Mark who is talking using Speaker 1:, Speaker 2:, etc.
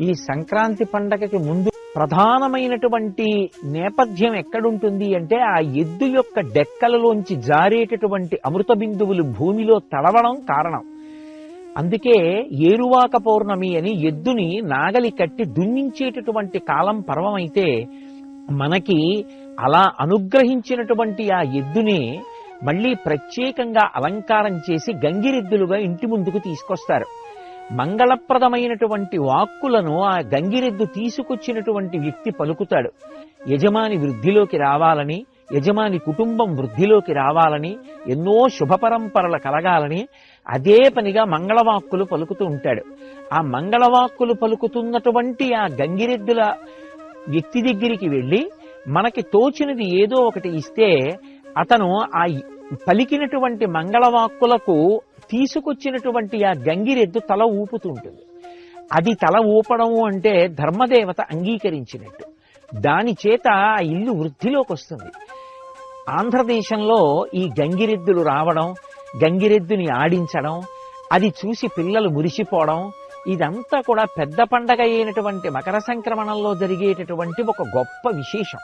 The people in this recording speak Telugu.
Speaker 1: ఈ సంక్రాంతి పండగకి ముందు ప్రధానమైనటువంటి నేపథ్యం ఎక్కడుంటుంది అంటే ఆ ఎద్దు యొక్క డెక్కలలోంచి జారేటటువంటి అమృత బిందువులు భూమిలో తడవడం కారణం. అందుకే ఏరువాక పౌర్ణమి అని ఎద్దుని నాగలి కట్టి దున్నించేటటువంటి కాలం పర్వం అయితే మనకి అలా అనుగ్రహించినటువంటి ఆ ఎద్దుని మళ్ళీ ప్రత్యేకంగా అలంకారం చేసి గంగిరెద్దులుగా ఇంటి ముందుకు తీసుకొస్తారు. మంగళప్రదమైనటువంటి వాక్కులను ఆ గంగిరెద్దు తీసుకొచ్చినటువంటి వ్యక్తి పలుకుతాడు. యజమాని వృద్ధిలోకి రావాలని యజమాని కుటుంబం వృద్ధిలోకి రావాలని ఎన్నో శుభ పరంపరలు కలగాలని అదే పనిగా మంగళవాక్కులు పలుకుతూ ఉంటాడు. ఆ మంగళవాక్కులు పలుకుతున్నటువంటి ఆ గంగిరెద్దుల వ్యక్తి దగ్గరికి వెళ్ళి మనకి తోచినది ఏదో ఒకటి ఇస్తే అతను ఆ పలికినటువంటి మంగళవాక్కులకు తీసుకొచ్చినటువంటి ఆ గంగిరెద్దు తల ఊపుతుంటుంది. అది తల ఊపడము అంటే ధర్మదేవత అంగీకరించినట్టు. దాని చేత ఆ ఇల్లు వృద్ధిలోకి వస్తుంది ఆంధ్రదేశంలో ఈ గంగిరెద్దులు రావడం గంగిరెద్దుని ఆడించడం అది చూసి పిల్లలు మురిసిపోవడం ఇదంతా కూడా పెద్ద పండగ అయినటువంటి మకర సంక్రమణంలో జరిగేటటువంటి ఒక గొప్ప విశేషం.